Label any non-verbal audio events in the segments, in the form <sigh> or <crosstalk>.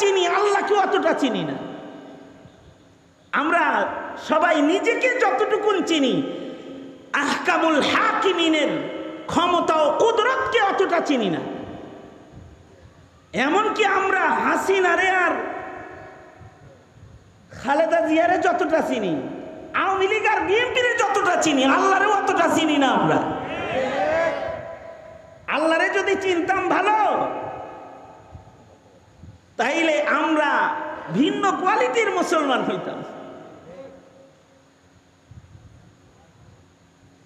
চিনি আল্লাহকে অতটা চিনি না। আমরা সবাই নিজেকে যতটুকুন চিনি, আহকামুল হাকিমিনের ক্ষমতা ও কুদরতকে অতটা চিনি না। এমনকি আমরা হাসিনারে আর খালেদা জিয়ারে যতটা চিনি, আওয়ামী লীগ আর বিএনপির যতটা চিনি আল্লাহরে অতটা চিনি না আমরা। আল্লাহরে যদি চিনতাম ভালো তাইলে আমরা ভিন্ন কোয়ালিটির মুসলমান হইতাম।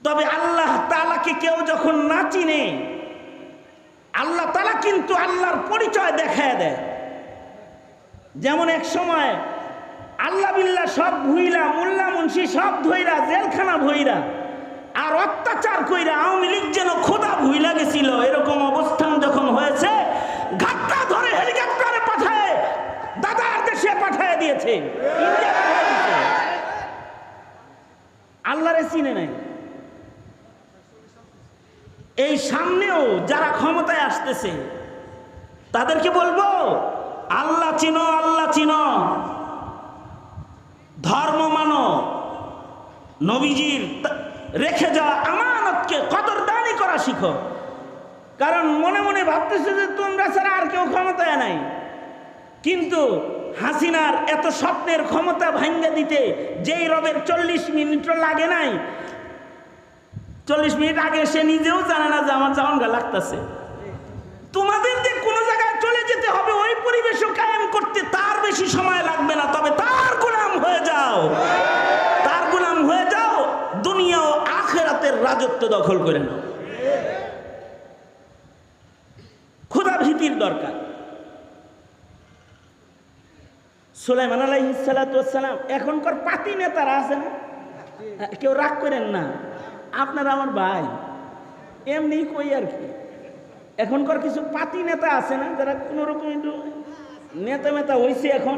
তবে আল্লাহ তালাকে কেউ যখন না চিনে, আল্লাহ তালা কিন্তু আল্লাহর পরিচয় দেখায় দেয়। যেমন এক সময় আল্লাহ বিল্লাহ সব ভুইরা, মোল্লা মুন্সি সব ধইরা, জেলখানা ভইরা, আর অত্যাচার কইরা আওয়ামী লীগ যেন খোদা ভুইলা গেছিল, এরকম অবস্থান যখন হয়েছে দিয়েছে। আল্লাহরে চিনে নাই। এই সামনেও যারা ক্ষমতায় আসতেছে, তাদেরকে বলব, আল্লাহ চিনো আল্লাহ চিনো। ধর্ম মানো। নবীজির রেখে যাওয়া আমানতকে কদরদানি করা শিখো। কারণ মনে মনে ভাবতেছে যে তোমরা ছাড়া আর কেউ ক্ষমতায় নাই। কিন্তু হাসিনার এত স্বপ্নের ক্ষমতা ভাঙ্গে দিতে যেই রবের চল্লিশ মিনিটও লাগে নাই, চল্লিশ মিনিট আগে সে নিজেও জানে না যে আমার জামনগা লাগতেছে। তোমাদের যে কোনো জায়গায় চলে যেতে হবে, ওই পরিবেশও কায়েম করতে তার বেশি সময় লাগবে না, তবে তার গোলাম হয়ে যাও। তার গোলাম হয়ে যাও, দুনিয়া ও আখেরাতের রাজত্ব দখল করে নাও ক্ষুধা ভীতির দরকার সুলাইমান আলাইহিসালাম এখনকার পাতি নেতারা আছে না? কেউ রাগ করেন না। আপনার আমার ভাই। এমনি কই আর কি? এখনকার কিছু পাতি নেতা আছে না, যারা কোনো রকম একটু নেতা মেতা হয়েছে এখন?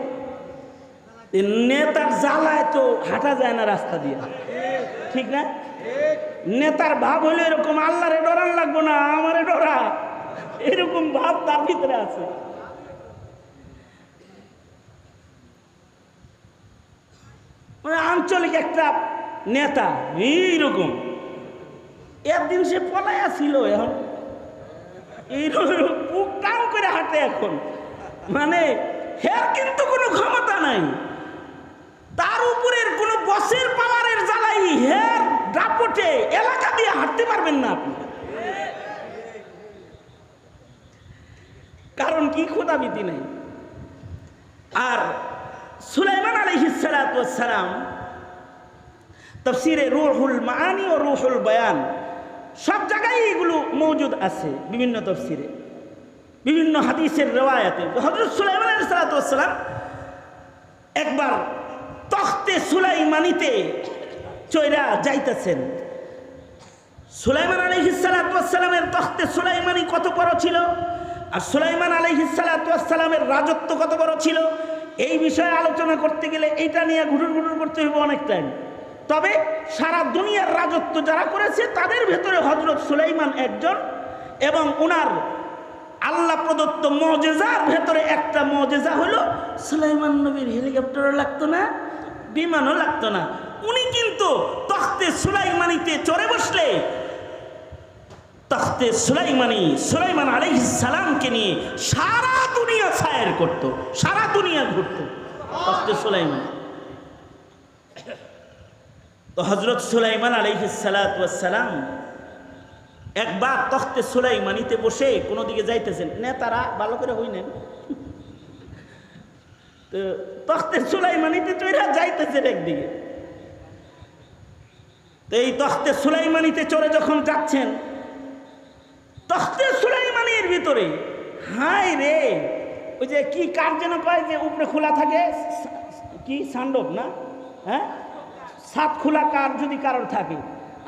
নেতার জ্বালায় তো হাঁটা যায় না রাস্তা দিয়ে। ঠিক না? নেতার ভাব হলে এরকম আল্লাহরে ডরান লাগবো না, আমারে ডরা। এরকম ভাব তার ভিতরে আছে। মানে আঞ্চলিক একটা নেতা, এইরকম। একদিন সে পলাইয়া ছিল এখন। এইরকম করে হাঁটে এখন। মানে হের কিন্তু কোনো ক্ষমতা নাই। তার উপরের কোনো বসের পাওয়ারের জ্বালাই হের দাপটে এলাকা দিয়ে হাঁটতে পারবেন না আপনি। কারণ কি খোদাবিতি নেই। আর সুলাইমান আলহিসালাম তফসিরে রুহুল মানি ও রুহুল বয়ান সব জায়গায় এগুলো মৌজুদ আছে, বিভিন্ন তফসিরে, বিভিন্ন হাদিসের রেওয়ায়াতে। হজরত সুলাইমান আলহিসাল্লাম একবার তখতে সুলাইমানিতে চৈরা যাইতেছেন। সুলাইমান আলহিসালামের তখতে সুলাইমানি কত বড় ছিল? আর সুলাইমান আলহিসালামের রাজত্ব কত বড় ছিল? এই বিষয়ে আলোচনা করতে গেলে এইটা নিয়ে ঘুটুর ঘুটুর করতে হবে অনেক টাইম তবে সারা দুনিয়ার রাজত্ব যারা করেছে, তাদের ভেতরে হজরত সুলাইমান একজন এবং ওনার আল্লাহ প্রদত্ত মজেজার ভেতরে একটা মজেজা হলো, সুলাইমান নবীর হেলিকপ্টারও লাগতো না, বিমানও লাগতো না। উনি কিন্তু তখতে সুলাইমানিতে চড়ে বসলে তখতে সুলাইমানি, সুলাইমান আলাইহিস সালামকে নিয়ে সারা দুনিয়া সায়ের করত, সারা দুনিয়া ঘুরত। তখতে সুলাইমান। তো হজরত সুলাইমান আলাইহিস সালাম একবার তখতে সুলাইমানিতে বসে কোনো দিকে যাইতেছেন, নেতারা, ভালো করে হই হইনেন তো তখতে সুলাইমানিতে চড়া যাইতেছেন একদিকে। তো এই তখতে সুলাইমানিতে চড়ে যখন যাচ্ছেন তখতে সুলাইমানির ভিতরে হাই রে ওই যে কি কার যেন কয় যে উপরে খোলা থাকে? কি সান্ডব না? হ্যাঁ? সাত খোলা কার যদি কারোর থাকে।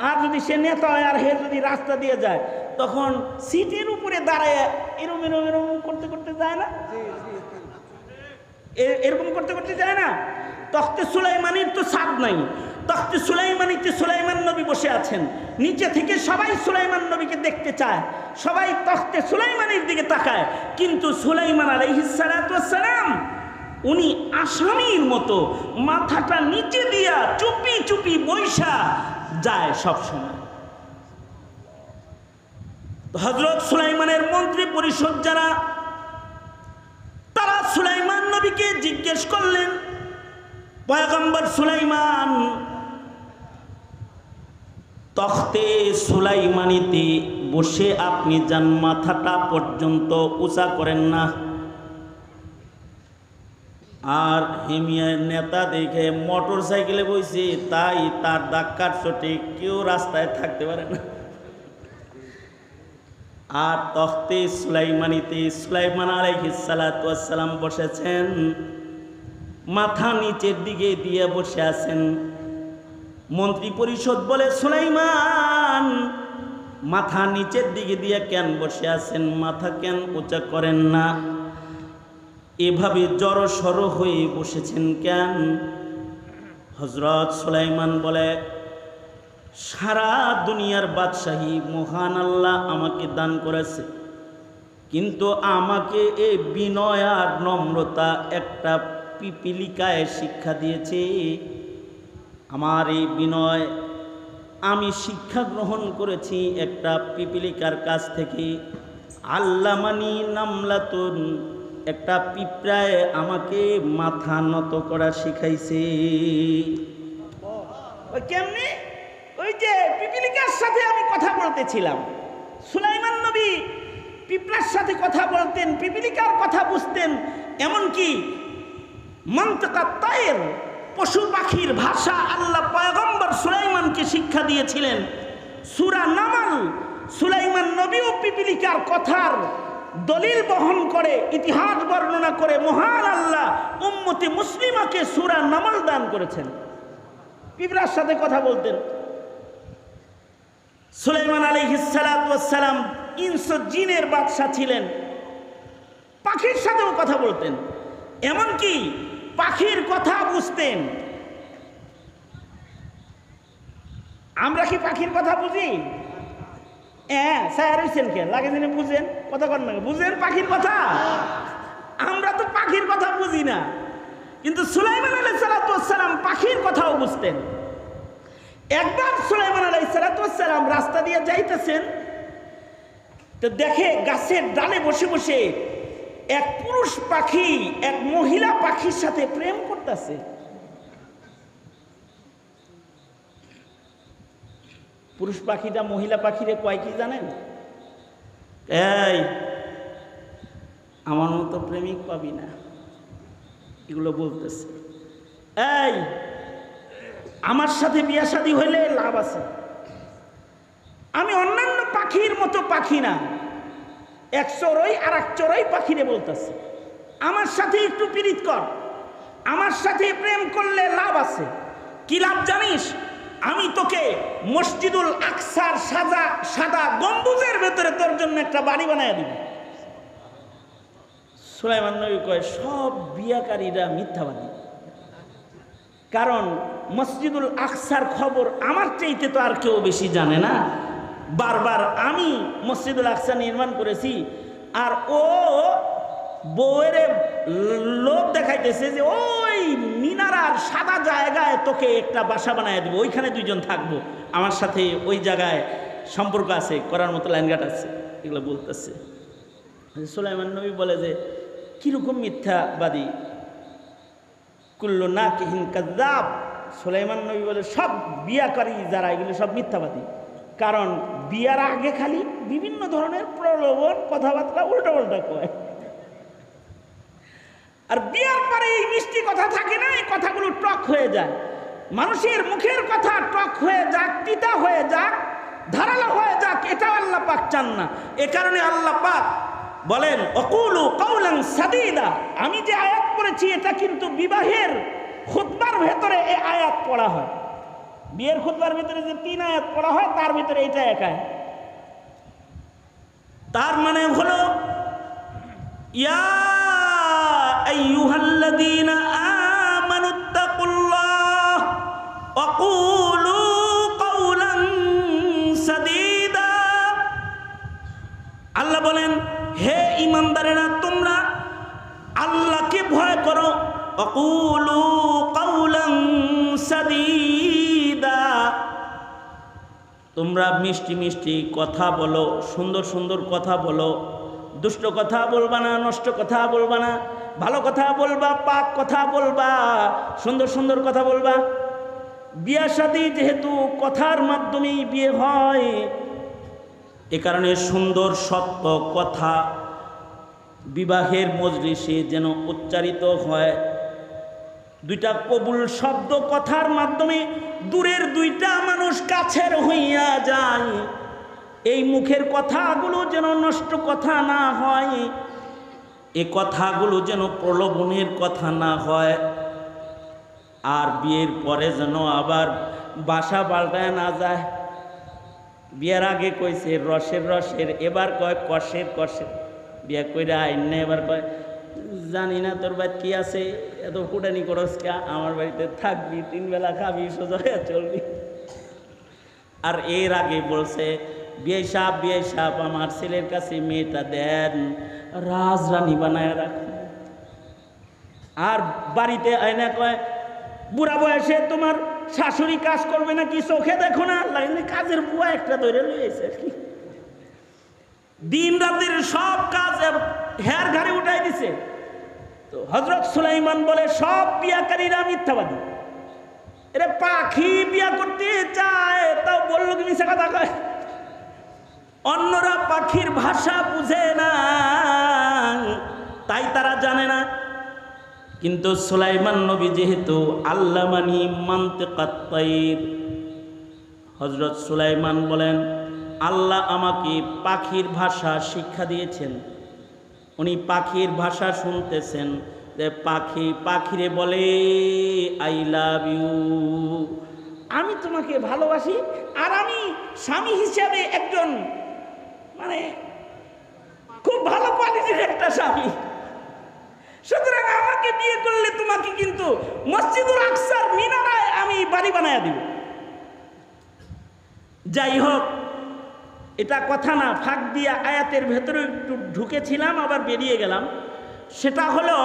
আর যদি সে নেতা হয় আর হে যদি রাস্তা দিয়ে যায় তখন সিটের উপরে দাঁড়ায় এরম এরম এরম করতে করতে যায় না? এরকম করতে করতে যায় না? তখতে সুলাইমানির তো সাদ নাই। তখতে সুলাইমানিতে সুলাইমান নবী বসে আছেন। নিচে থেকে সবাই সুলাইমান নবীকে দেখতে চায়। সবাই তখতে সুলাইমানের দিকে তাকায়। কিন্তু সুলাইমান আলাইহিসালাম উনি আসামির মতো মাথাটা নিচে দিয়া চুপি চুপি বৈশা যায় সবসময়। হজরত সুলাইমানের মন্ত্রী পরিষদ যারা, তারা সুলাইমান নবীকে জিজ্ঞেস করলেন, পয়গম্বর সুলাইমান তখতে সুলাইমানিতে বসে আপনি যান, মাথাটা পর্যন্ত উঁচা করেন না। আর হেমিয়ার নেতা দেখে মোটর সাইকেলে বইছে, তাই তার ডাক্কার চোটে কেউ রাস্তায় থাকতে পারে না। আর তখতে সুলাইমানিতে সুলাইমান আলাইহিসালাম বসেছেন, মাথা নিচের দিকে দিয়ে বসে আছেন। মন্ত্রী পরিষদ বলে, সুলাইমান, মাথা নিচের দিকে দিয়ে কেন বসে আছেন? মাথা কেন উঁচা করেন না? এভাবে জড় সড় হয়ে বসেছেন কেন? হজরত সুলাইমান বলে, সারা দুনিয়ার বাদশাহী মহান আল্লাহ আমাকে দান করেছে। কিন্তু আমাকে এই বিনয় আর নম্রতা একটা পিপিলিকায় শিক্ষা দিয়েছে। আমার এই বিনয়, আমি শিক্ষা গ্রহণ করেছি একটা পিপিলিকার কাছ থেকে। আল্লামানি নামলাতুন, একটা পিঁপড়ায় আমাকে মাথা নত করা শিখাইছে। ওই কেমনি? ওই যে পিপিলিকার সাথে আমি কথা বলতেছিলাম। সুলাইমান নবী পিঁপড়ার সাথে কথা বলতেন, পিপিলিকার কথা বুঝতেন। এমনকি মন্তকা তায়ের পশু পাখির ভাষা আল্লাহ পয়গম্বর সুলাইমানকে শিক্ষা দিয়েছিলেন। সুরা নামাল, সুলাইমান নবী ও পিপিলিকার কথার দলিল বহন করে, ইতিহাস বর্ণনা করে মহান আল্লাহ উম্মতি মুসলিমাকে সুরা নামাল দান করেছেন। পিঁপড়ার সাথে কথা বলতেন। সুলাইমান আলহিসালাম ইনস জিনের বাদশাহ ছিলেন। পাখির সাথেও কথা বলতেন। এমনকি পাখির কথা বুঝতেন। আমরা কি পাখির কথা বুঝি? হ্যাঁ স্যার হয়েছেন কে? লাগে দিনে বুঝেন, কথা কর না বুঝেন পাখির কথা? আমরা তো পাখির কথা বুঝি না। কিন্তু সুলাইমান আলাইসালাম পাখির কথাও বুঝতেন। একবার সুলাইমান আলাইসালাম রাস্তা দিয়ে যাইতেছেন, তো দেখে গাছের ডালে বসে বসে এক পুরুষ পাখি, এক মহিলা পাখির সাথে প্রেম করতেছে। পুরুষ পাখিটা মহিলা পাখিরে কয় কি জানেন? এই, আমার মতো প্রেমিক পাবি না। এগুলো বলতেছে। এই, আমার সাথে বিয়া শাদী হইলে লাভ আছে। আমি অন্যান্য পাখির মতো পাখি না। এক চড়ই আর এক চোরই পাখিরে বলতেছে। আমার সাথে একটু পীড়িত কর। আমার সাথে প্রেম করলে লাভ আছে। কি লাভ জানিস? আমি তোকে মসজিদুল আকসার সাদা সাদা গম্বুজের ভেতরে তোর জন্য একটা বাড়ি বানায় দিব। সুলাইমান নবী কয়, সব বিয়াকারীরা মিথ্যাবাদী। কারণ মসজিদুল আকসার খবর আমার চাইতে তো আর কেউ বেশি জানে না। বারবার আমি মসজিদুল আকসা নির্মাণ করেছি, আর ও বউয়ের লোভ দেখাইতেছে যে ওই মিনারার সাদা জায়গায় তোকে একটা বাসা বানায় দিব, ওইখানে দুইজন থাকব। আমার সাথে ওই জায়গায় সম্পর্ক আছে, করার মতো লাইনঘাট আছে, এগুলো বলতেছে। সুলাইমান নবী বলে যে, কীরকম মিথ্যাবাদী? কুল্ল না কিহিন কাজাব সুলাইমান নবী বলে, সব বিয়াকারী যারা, এগুলো সব মিথ্যাবাদী। কারণ বিয়ার আগে খালি বিভিন্ন ধরনের প্রলোভন, কথাবার্তা উল্টা উল্টা কয়। আর বিয়ার পরে এই মিষ্টি কথা থাকে না, এই কথাগুলো টক হয়ে যায়। মানুষের মুখের কথা টক হয়ে যাক, তিতা হয়ে যাক, ধারালো হয়ে যাক, এটাও আল্লাহ পাক চান না। এ কারণে আল্লাহ পাক বলেন, অকুলু কৌলাং সাদিদা। আমি যে আয়াত পড়েছি, এটা কিন্তু বিবাহের খুতবার ভেতরে এ আয়াত পড়া হয়। বিয়ের খুদবার ভিতরে যে তিন আয়াত পড়া হয়, তার ভিতরে এইটা একা তার মানে হলো, ইয়া আল্লাহ বলেন, হে ইমানদারেরা, তোমরা আল্লাহকে ভয় করো। ওয়াকুলু কাওলান সদী তোমরা মিষ্টি মিষ্টি কথা বলো, সুন্দর সুন্দর কথা বলো। দুষ্ট কথা বলবা না, নষ্ট কথা বলবা না। ভালো কথা বলবা, পাক কথা বলবা, সুন্দর সুন্দর কথা বলবা। বিয়া শাদী যেহেতু কথার মাধ্যমেই বিয়ে হয়, এ কারণে সুন্দর সত্য কথা বিবাহের মজলিসে যেন উচ্চারিত হয়। দুইটা কবুল শব্দ কথার মাধ্যমে দূরের দুইটা মানুষ কাছের হইয়া যায়। এই মুখের কথাগুলো যেন নষ্ট কথা না হয়, এ কথাগুলো যেন প্রলোভনের কথা না হয়। আর বিয়ের পরে যেন আবার বাসা পাল্টায় না যায়। বিয়ের আগে কইছে রসের রসের, এবার কয় কষের কষের। বিয়ে কইরা আইন এবার কয় জানি না তোর বাড়ি কি আছে, এত ফুটানি করস কা, আমার বাড়িতে থাকবি, তিন বেলা খাবি, সোজা চলবি। আর এর আগে বলছে, বিয়ে সাপ বিয়ে সাপ, আমার ছেলের কাছে মেয়েটা দেন রাজ রাজরানী বানায় রাখুন আর বাড়িতে আয়না কয়, বুড়া বয়সে তোমার শাশুড়ি কাজ করবে না কি চোখে দেখো না এমনি কাজের বুয়া একটা ধরে লইছে। দিন রাতের সব কাজ হেয়ার ঘাড়ে উঠাই দিছে। তো হজরত সুলাইমান বলে, সব বিয়াকারীরা মিথ্যাবাদী। এরা পাখি বিয়া করতে চায়, তাও বলল কি মিশা কথা কয়? অন্যরা পাখির ভাষা বুঝে না, তাই তারা জানে না। কিন্তু সুলাইমান নবী যেহেতু আল্লাহ মানি মানতে কাত্তাইর হজরত সুলাইমান বলেন আল্লাহ আমাকে পাখির ভাষা শিক্ষা দিয়েছেন। উনি পাখির ভাষা শুনতেছেন যে পাখি পাখিরে বলে আই লাভ ইউ আমি তোমাকে ভালোবাসি আর আমি স্বামী হিসাবে একজন মানে খুব ভালো কোয়ালিটির একটা স্বামী। সুতরাং আমাকে বিয়ে করলে তোমাকে কিন্তু মসজিদুল আকসার মিনারায় আমি বাড়ি বানায় দিব। যাই হোক এটা কথা না, ফাঁক দিয়া আয়াতের ভেতরে একটু ঢুকেছিলাম, আবার বেরিয়ে গেলাম। সেটা হলো,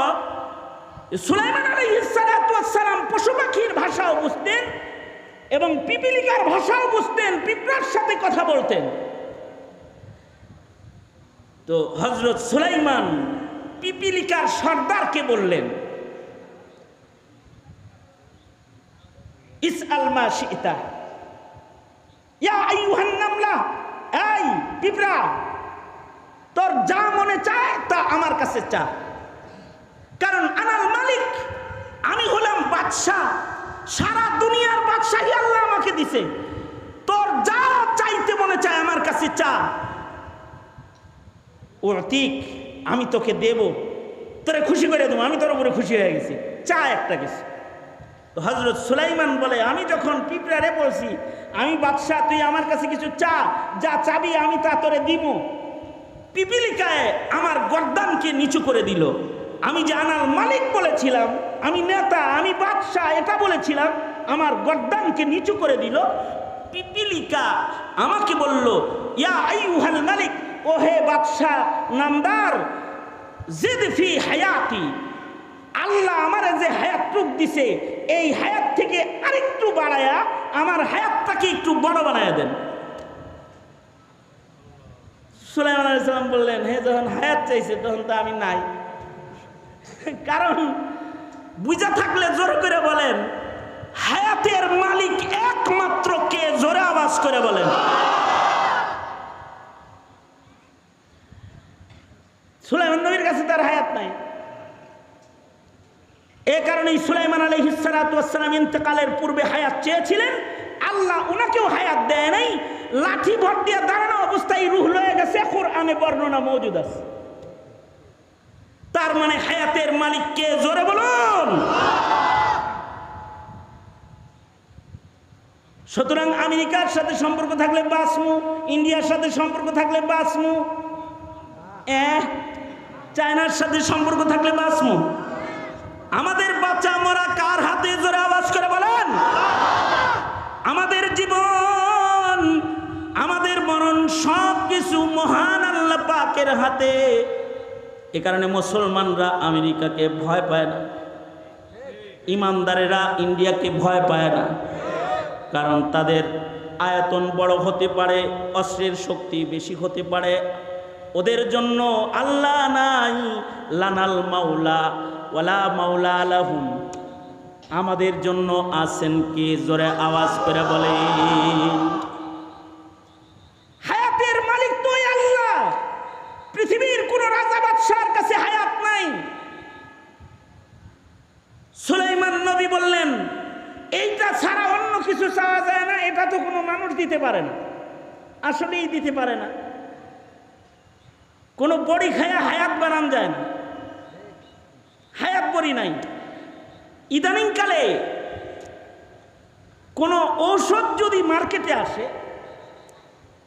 সুলাইমান আলী সালাম পশু পাখির ভাষাও বুঝতেন এবং পিপিলিকার ভাষাও বুঝতেন পিঁপড়ার সাথে কথা বলতেন। তো হজরত সুলাইমান পিপিলিকার সর্দারকে বললেন, ইস আলমা সীতা ইয়া আইয়ুহান নামলা এই, পিঁপড়া, তোর যা মনে চায় তা আমার কাছে চা। কারণ আনাল মালিক, আমি হলাম বাদশাহ। সারা দুনিয়ার বাদশাহী আল্লাহ আমাকে দিছে। তোর যা চাইতে মনে চায় আমার কাছে চা। ও ঠিক আমি তোকে দেব। তোরে খুশি করে দেবো, আমি তোর উপরে খুশি হয়ে গেছি। চা একটা কিছু তো হজরত সুলাইমান বলে, আমি যখন পিঁপড়ারে বলছি, আমি বাদশাহ, তুই আমার কাছে কিছু চা, যা চাবি আমি তা তোরে দিব পিপিলিকায় আমার গর্দানকে নিচু করে দিল। আমি যে মালিক বলেছিলাম, আমি নেতা, আমি বাদশাহ, এটা বলেছিলাম, আমার গর্দানকে নিচু করে দিল। পিপিলিকা আমাকে বলল, ইয়া আই আইয়ুহাল মালিক, ও হে বাদশাহ, নামদার, জিদ ফি হায়াতি। আল্লাহ আমার যে হায়াতটুক দিছে, এই হায়াত থেকে আরেকটু বাড়ায়া আমার হায়াতটাকে একটু বড় বানায়া দেন। সুলাইমান আলাইসালাম বললেন, হে, যখন হায়াত চাইছে, তখন তো আমি নাই। কারণ বুঝা থাকলে জোর করে বলেন, হায়াতের মালিক একমাত্র কে, জোরে আওয়াজ করে বলেন। সুলাইমান নবীর কাছে তার হায়াত নাই। এ কারণেই সুলাইমান আলী হিসালাম ইন্তকালের পূর্বে হায়াত চেয়েছিলেন। আল্লাহ ওনাকেও হায়াত দেয় নাই। লাঠি ভর দিয়ে দাঁড়ানো অবস্থায় রুহ লয়ে গেছে, কোরআনে বর্ণনা মজুদ আছে। তার মানে হায়াতের মালিককে জোরে বলুন। সুতরাং আমেরিকার সাথে সম্পর্ক থাকলে বাসমু, ইন্ডিয়ার সাথে সম্পর্ক থাকলে বাসমু। চায়নার সাথে সম্পর্ক থাকলে বাসমু। আমাদের জীবন, আমাদের মরণ সব কিছু মহান আল্লাহ পাকের হাতে। এ কারণে মুসলমানরা আমেরিকাকে ভয় পায় না। ইমানদারেরা ইন্ডিয়াকে ভয় পায় না। কারণ তাদের আয়তন বড় হতে পারে, অস্ত্রের শক্তি বেশি হতে পারে। ওদের জন্য আল্লাহ নাই, লানাল মাওলা, ওয়ালা মাওলা আলাহুম আমাদের জন্য আছেন কি? জোরে আওয়াজ করে বলে। হায়াতের মালিক তুই আল্লাহ। পৃথিবীর কোন রাজা বাদশার কাছে হায়াত নাই। সুলাইমান নবী বললেন, এইটা ছাড়া অন্য কিছু চাওয়া যায় না, এটা তো কোনো মানুষ দিতে পারে না। আসলেই দিতে পারে না। কোনো বড়ি খায়া হায়াত বানান যায় না। হায়াত বড়ি নাই। ইদানিংকালে কোনো ঔষধ যদি মার্কেটে আসে,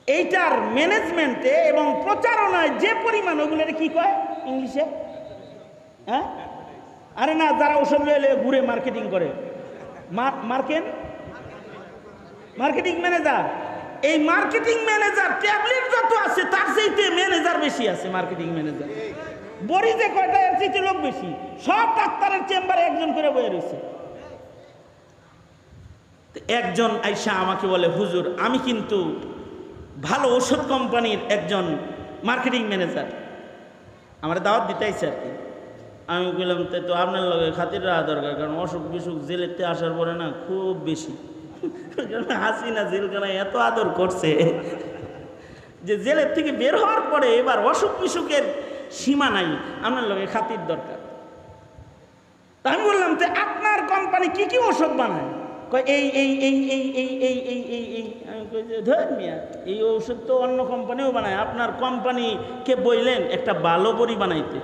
এইটার ম্যানেজমেন্টে এবং প্রচারণায় যে পরিমাণ, ওগুলোর কি কয় ইংলিশে? হ্যাঁ? আরে না, যারা ওষুধ লইলে ঘুরে মার্কেটিং করে। Market marketing manager. এই মার্কেটিং ম্যানেজার ট্যাবলেট যত আছে, তার চাইতে ম্যানেজার বেশি আছে মার্কেটিং ম্যানেজার। যে কয়টা এর লোক বেশি? সব ডাক্তারের চেম্বারে একজন করে বয়ে রয়েছে। একজন আইসা আমাকে বলে, হুজুর, আমি কিন্তু ভালো ওষুধ কোম্পানির একজন মার্কেটিং ম্যানেজার। আমার দাওয়াত দিতে আইসে আর কি। আমি বললাম তাই তো আপনার লগে খাতির রাখা দরকার, কারণ অসুখ বিসুখ জেলেতে আসার পরে না খুব বেশি। <laughs> হাসিনা জেলখানায় এত আদর করছে যে জেলের থেকে বের হওয়ার পরে এবার অসুখ বিসুখের সীমা নাই, আপনার লগে খাতির দরকার। তা আমি বললাম যে আপনার কোম্পানি কি কি ওষুধ বানায়? এই এই এই এই এই এই এই এই এই, আমি কই যে, ধর মিয়া, এই ওষুধ তো অন্য কোম্পানিও বানায়, আপনার কোম্পানিকে বললেন একটা ভালো বড়ি বানাইতে।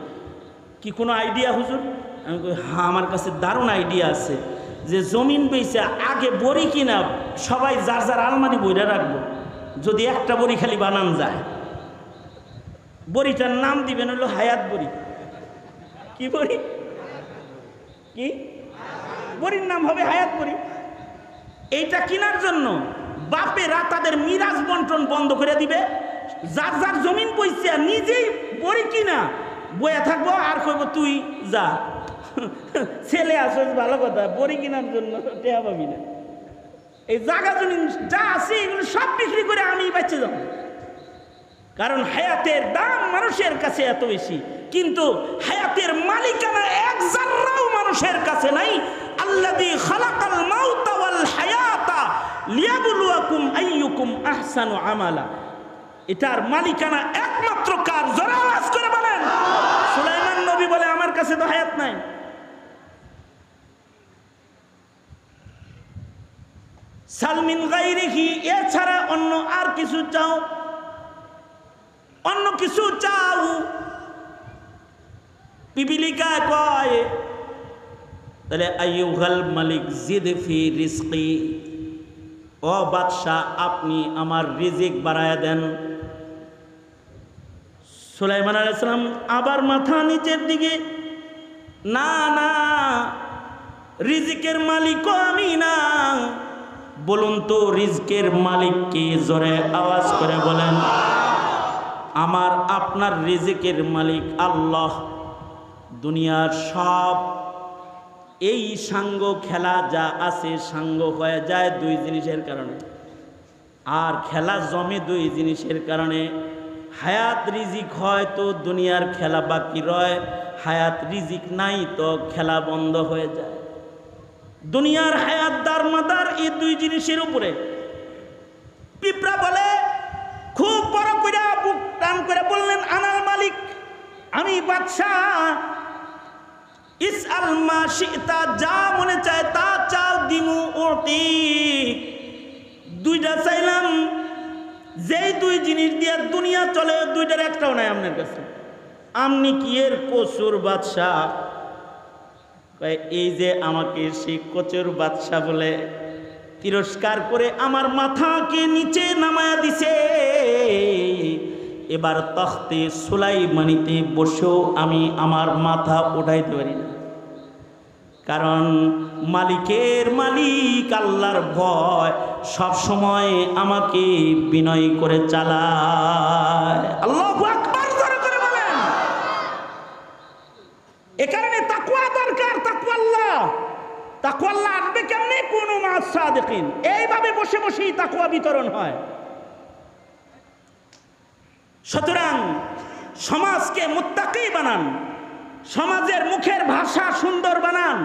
কি কোনো আইডিয়া হুজুর? আমি কই হ্যাঁ আমার কাছে দারুণ আইডিয়া আছে, যে জমিন বেচে আগে বড়ি কিনা, সবাই যার যার আলমারি বইরা রাখব, যদি একটা বড়ি খালি বানান যায়। বড়িটার নাম দিবেন হলো হায়াত বড়ি। কি বড়ি? কি? বড়ির নাম হবে হায়াত বড়ি। এইটা কেনার জন্য বাপেরা তাদের মিরাজ বন্টন বন্ধ করে দিবে। যার যার জমিন পয়সা নিজেই বড়ি কিনা বয়ে থাকব আর কইব তুই যা। ছেলে আসো ভালো কথা, বড়ি কেনার জন্য টেহা পাবি না। এই জায়গা জমিন যা আছে এগুলো সব বিক্রি করে আমি বাচ্চা যাব। কারণ হায়াতের দাম মানুষের কাছে এত বেশি। কিন্তু হায়াতের মালিকানা এক জাররাও মানুষের কাছে নাই। আল্লাযী খালাকাল মাউতা ওয়াল হায়াতা লিয়াবলুয়াকুম আইয়ুকুম আহসানু আমালা। এটার মালিকানা একমাত্র কার? জোরে আওয়াজ করে বলেন। সুলাইমান নবী বলে, আমার কাছে তো হায়াত নাই। সালমিন গাইরিহি এছাড়া অন্য আর কিছু চাও? অন্য কিছু চাও? পিপিলিকা কয়, তাহলে আইয়ুহাল মালিক, জিদ ফি রিজকি। ও বাদশাহ, আপনি আমার রিজিক বাড়ায় দেন। সুলাইমান আলাইসালাম আবার মাথা নিচের দিকে, না না, রিজিকের মালিকও আমি না। বলুন তো, রিজকের মালিক কি? জোরে আওয়াজ করে বলেন। আমার আপনার রিজিকের মালিক আল্লাহ। দুনিয়ার সব এই সাঙ্গ খেলা যা আছে সাঙ্গ হয়ে যায় দুই জিনিসের কারণে। আর খেলা জমে দুই জিনিসের কারণে। হায়াত রিজিক হয় তো দুনিয়ার খেলা বাকি রয়, হায়াত রিজিক নাই তো খেলা বন্ধ হয়ে যায়। দুনিয়ার হায়াত দার মাদার এই দুই জিনিসের উপরে। পিঁপড়া বলে খুব বড় করে বুক টান করে বললেন আনার মালিক, আমি বাদশাহ। ইস আলমা শিতা, যা মনে চায় তা চাও দিমু ওতি দুইটা চাইলাম, যেই দুই জিনিস দিয়ে দুনিয়া চলে, দুইটার একটাও নাই আপনার কাছে। আপনি কি এর কচুর বাদশাহ? এই যে আমাকে সেই কচুর বাদশাহ বলে তিরস্কার করে আমার মাথাকে নিচে নামায়া দিছে। এবার তখতে সুলাইমানিতে বসেও আমি আমার মাথা উঠাইতে পারি না কারণ মালিকের মালিক আল্লাহর ভয়, সব সময় আমাকে বিনয় করে চালায়। আল্লাহ এ কারণে তাকুয়া দরকার তাকুয়াল্লাহ তাকুয়াল্লাহ আসবে কেমনে? কোনো মাস সাদেকিন। এইভাবে বসে বসেই তাকুয়া বিতরণ হয় সুতরাং সমাজকে মুত্তাকি বানান, সমাজের মুখের ভাষা সুন্দর বানান,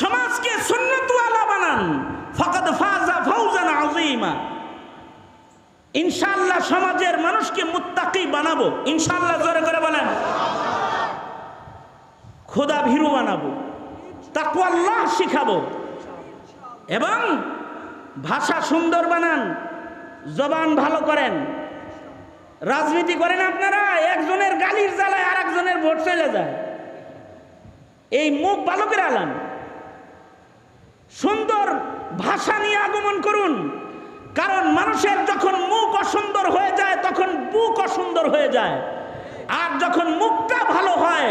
সমাজকে সুন্নতওয়ালা বানান, ফকদ ফাজা ফৌজান আযীমা। ইনশাআল্লাহ সমাজের মানুষকে মুত্তাকি বানাবো। ইনশাআল্লাহ জোরে করে বলেন। খোদা ভীরু বানাবো তাকু আল্লাহ শিখাবো, এবং ভাষা সুন্দর বানান, জবান ভালো করেন। রাজনীতি করেন আপনারা, একজনের গালির জ্বালায় আর একজনের ভোট চলে যায়। এই মুখ ভালো করে আলান সুন্দর ভাষা নিয়ে আগমন করুন, কারণ মানুষের যখন মুখ অসুন্দর হয়ে যায়, তখন বুক অসুন্দর হয়ে যায়। আর যখন মুখটা ভালো হয়,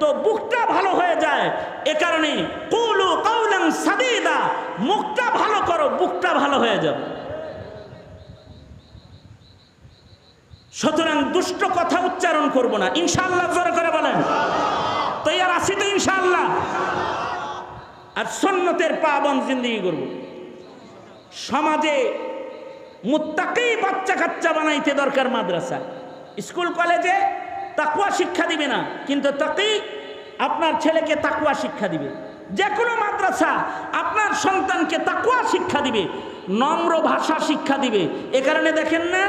তো বুকটা ভালো হয়ে যায়। এ কারণে কুলু কাউলান সাদিদা, মুখটা ভালো করো, বুকটা ভালো হয়ে যাবে। সুতরাং দুষ্ট কথা উচ্চারণ করব না। ইনশাআল্লাহ জোরে করে বলেন। তৈয়ার আছি তো ইনশাআল্লাহ। আর সন্ন্যতের পাবন জিন্দিগি করব। সমাজে মুত্তাকেই বাচ্চা কাচ্চা বানাইতে দরকার মাদ্রাসা। স্কুল, কলেজে তাকুয়া শিক্ষা দিবে না। কিন্তু তাকেই আপনার ছেলেকে তাকুয়া শিক্ষা দিবে। যে কোনো মাদ্রাসা আপনার সন্তানকে তাকুয়া শিক্ষা দিবে, নম্র ভাষা শিক্ষা দিবে। এ কারণে দেখেন না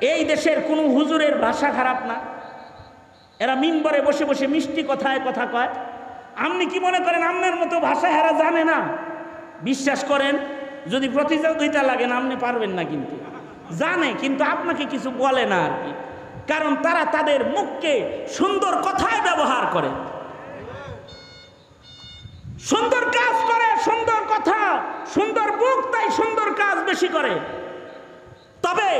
এই দেশের কোনো হুজুরের ভাষা খারাপ না। এরা মিম্বরে বসে বসে মিষ্টি কথায় কথা কয়। আপনি কি মনে করেন আপনার মতো ভাষা হেরা জানে না? বিশ্বাস করেন, যদি প্রতিযোগিতা লাগে না, আপনি পারবেন না কিন্তু। জানে, কিন্তু আপনাকে কিছু বলে না আর কি। কারণ তারা তাদের মুখকে সুন্দর কথায় ব্যবহার করে। সুন্দর কাজ করে, সুন্দর কথা, সুন্দর বুক তাই সুন্দর কাজ বেশি করে। তবে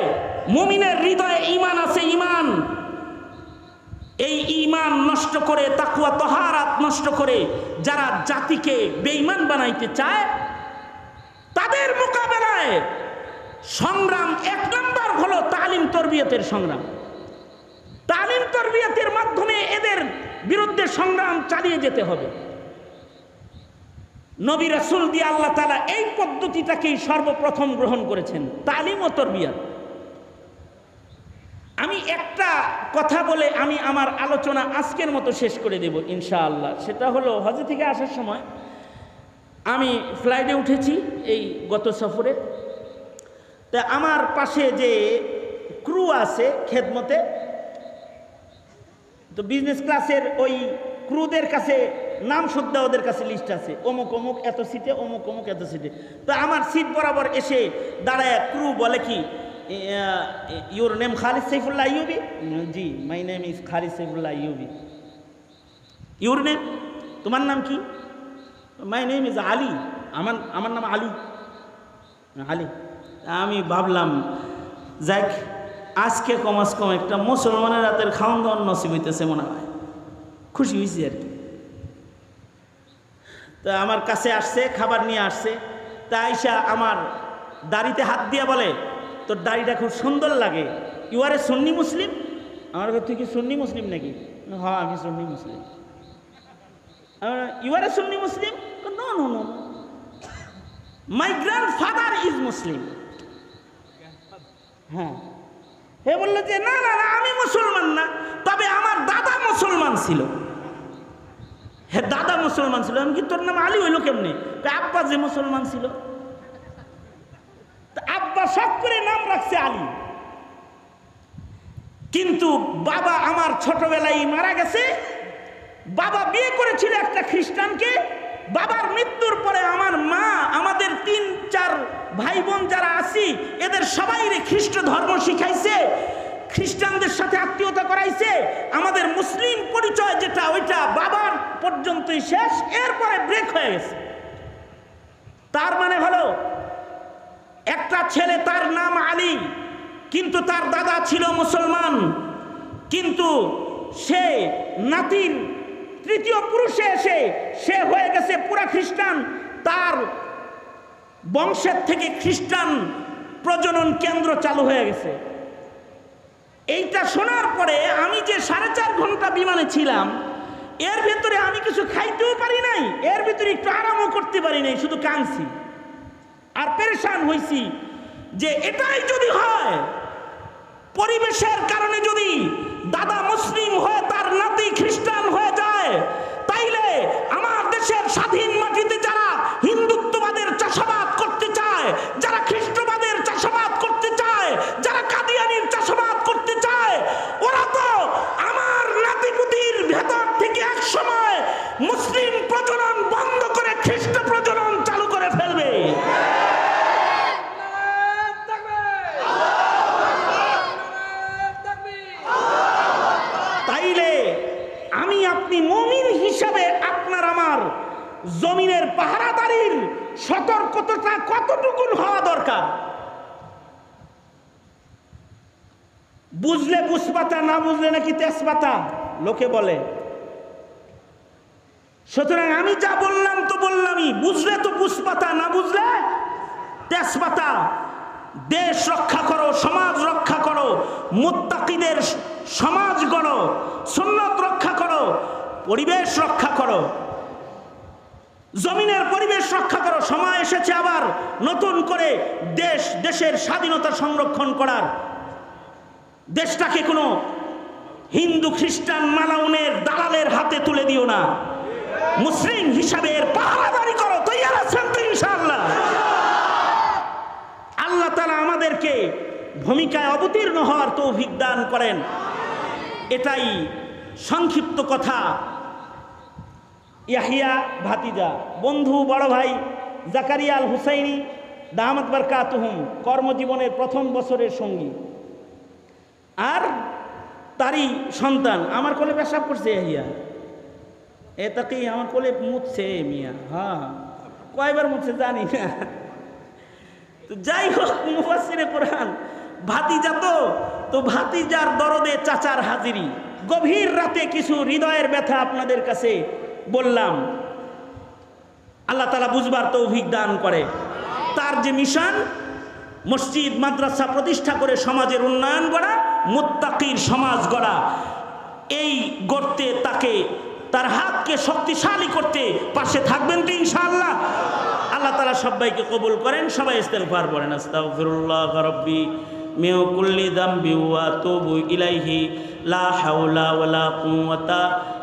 মুমিনের হৃদয়ে ইমান আছে ইমান এই ইমান নষ্ট করে তাকুয়া তহারাত নষ্ট করে যারা জাতিকে বেঈমান বানাইতে চায়, তাদের মোকাবেলায় সংগ্রাম এক নম্বর হলো তালিম তরবিয়তের সংগ্রাম। তালিম তরবিয়তের মাধ্যমে এদের বিরুদ্ধে সংগ্রাম চালিয়ে যেতে হবে। নবী রাসুল দিয়ে আল্লাহ তালা এই পদ্ধতিটাকেই সর্বপ্রথম গ্রহণ করেছেন, তালিম ও তরবিয়ত। আমি একটা কথা বলে আমি আমার আলোচনা আজকের মতো শেষ করে দেব ইনশাআল্লাহ। সেটা হলো, হজে থেকে আসার সময় আমি ফ্লাইটে উঠেছি এই গত সফরে। তা আমার পাশে যে ক্রু আছে খেদমতে, তো বিজনেস ক্লাসের ওই ক্রুদের কাছে, নাম শুদ্ধা ওদের কাছে লিস্ট আছে। অমুক অমুক, এত সিটে অমুক অমুক, এত সিটে তো আমার সিট বরাবর এসে দাঁড়ায় ক্রু বলে কি ইউর নেম খালিদ সৈফুল্লাহ ইউবি জি my name is Khalid Saifullah UV your name তোমার নাম কি? My name is Ali. আমার আমার নাম আলী। আলী? আমি ভাবলাম, যাক, আজকে কমাস কম একটা মুসলমানের রাতের খাওয়ান দাওয়ান নসিব হইতেছে মনে হয়। খুশি হয়েছি আর কি। তা আমার কাছে আসছে, খাবার নিয়ে আসছে। তা আইসা আমার দাড়িতে হাত দিয়ে বলে, তোর দাড়িটা খুব সুন্দর লাগে। ইউ আর এ সন্নি মুসলিম আমার তুই কি সন্নি মুসলিম নাকি? হ্যাঁ আমি সন্নি মুসলিম you are a Sunni Muslim my grandfather is Muslim হ্যাঁ। হে বলল যে না না, আমি মুসলমান না, তবে আমার দাদা মুসলমান ছিল। হে দাদা মুসলমান ছিল, আমি কি তোর নাম আলী হইল কেমনি? আব্বা যে মুসলমান ছিল। আব্বা সব করে নাম রাখছে আলী। কিন্তু বাবা আমার ছোটবেলায় মারা গেছে। বাবা বিয়ে করেছিল একটা খ্রিস্টানকে। বাবার মৃত্যুর পরে আমার মা, আমাদের তিন, চার ভাই বোন যারা আছি, এদের সবাই খ্রিস্ট ধর্ম শিখাইছে। খ্রিস্টানদের সাথে আত্মীয়তা করাইছে, আমাদের মুসলিম পরিচয় যেটা, ওইটা বাবার পর্যন্তই শেষ, এরপরে ব্রেক হয়ে গেছে। তার মানে হলো, একটা ছেলে তার নাম আলী, কিন্তু তার দাদা ছিল মুসলমান, কিন্তু সে নাতির তৃতীয় পুরুষে এসে, সে হয়ে গেছে পুরা খ্রিস্টান। তার বংশের থেকে খ্রিস্টান প্রজনন কেন্দ্র চালু হয়ে গেছে। এইটা শোনার পরে আমি যে সাড়ে চার ঘণ্টা বিমানে ছিলাম, এর ভিতরে আমি কিছু খাইতেও পারি নাই, এর ভিতরে একটু আরামও করতে পারি নাই, শুধু কাঁদছি। আর পেরেশান হয়েছি যে এটাই যদি হয়, পরিবেশের কারণে যদি দাদা মুসলিম হয়ে তার নাতি খ্রিস্টান হয়ে যায় তাইলে আমার দেশের স্বাধীন মাটিতে যারা হিন্দুত্ববাদের চাষাবাদ করতে চায় যারা খ্রিস্টবাদের চাষাবাদ করতে চায় যারা কাদিয়ানির চাষাবাদ করতে চায় ওরা তো আমার নাতিপুতির ভেতর থেকে এক সময় মুসলিম প্রজনন বন্ধ করে খ্রিস্ট প্রজনন চালু করে ফেলবে তাইলে আমি আপনি মমিন হিসাবে আপনার আমার জমিনের পাহারাদারির সতর্কতা কতটুকুন হওয়া দরকার বুঝলে বুঝপাতা না বুঝলে নাকি তেজপাতা? লোকে বলে। সুতরাং আমি যা বললাম তো বললামই। বুঝলে তো বুঝপাতা না বুঝলে তেজপাতা? দেশ রক্ষা করো, সমাজ রক্ষা করো, মুত্তাকিদের সমাজ গড়ো, সুন্নত রক্ষা করো, পরিবেশ রক্ষা করো। জমিনের পরিবেশ রক্ষা করো। সময় এসেছে আবার নতুন করে দেশ, দেশের স্বাধীনতা সংরক্ষণ করার। দেশটাকে কোনো হিন্দু, খ্রিস্টান, মালাউনের দালালের হাতে তুলে দিও না। মুসলিম হিসাবে এর পাহারাদারি করো, তৈয়ার আছেন তো ইনশাআল্লাহ। আল্লাহ তালা আমাদেরকে ভূমিকায় অবতীর্ণ হওয়ার তৌফিক দান করেন। এটাই সংক্ষিপ্ত কথা। ইয়াহিয়া ভাতিজা, বন্ধু, বড় ভাই, জাকারিয়া আল হুসাইনি দাহমদ বারকাতুহুম, কর্মজীবনের প্রথম বছরের সঙ্গী। আর তারই সন্তান, আমার কোলে পেশাব করছে ইয়াহিয়া। এ তাকেই আমার কোলে মুছছে মিয়া। হ্যাঁ কয়বার মুছছে জানি না। তো যাই হোক মুফাসিরে কোরআন। ভাতিজা তো তো ভাতিজার দরদে চাচার হাজিরি। গভীর রাতে কিছু হৃদয়ের ব্যথা আপনাদের কাছে। বললাম, আল্লাহ তালা বুঝবার তৌফিক দান করে। তার যে মিশন, মসজিদ, মাদ্রাসা প্রতিষ্ঠা করে সমাজের উন্নয়ন গড়া, মুত্তাকির সমাজ গড়া, এই গড়তে তাকে, তার হাতকে শক্তিশালী করতে পাশে থাকবেন তো ইনশাআল্লাহ? আল্লাহ তালা সবাইকে কবুল করেন, সবাই ইস্তেগফার করেন আস্তাগফিরুল্লাহ রাব্বি মিউ কুল্লি দামবি ওয়া তুবু ইলাইহি, লা হাওলা ওয়ালা কুওয়াতা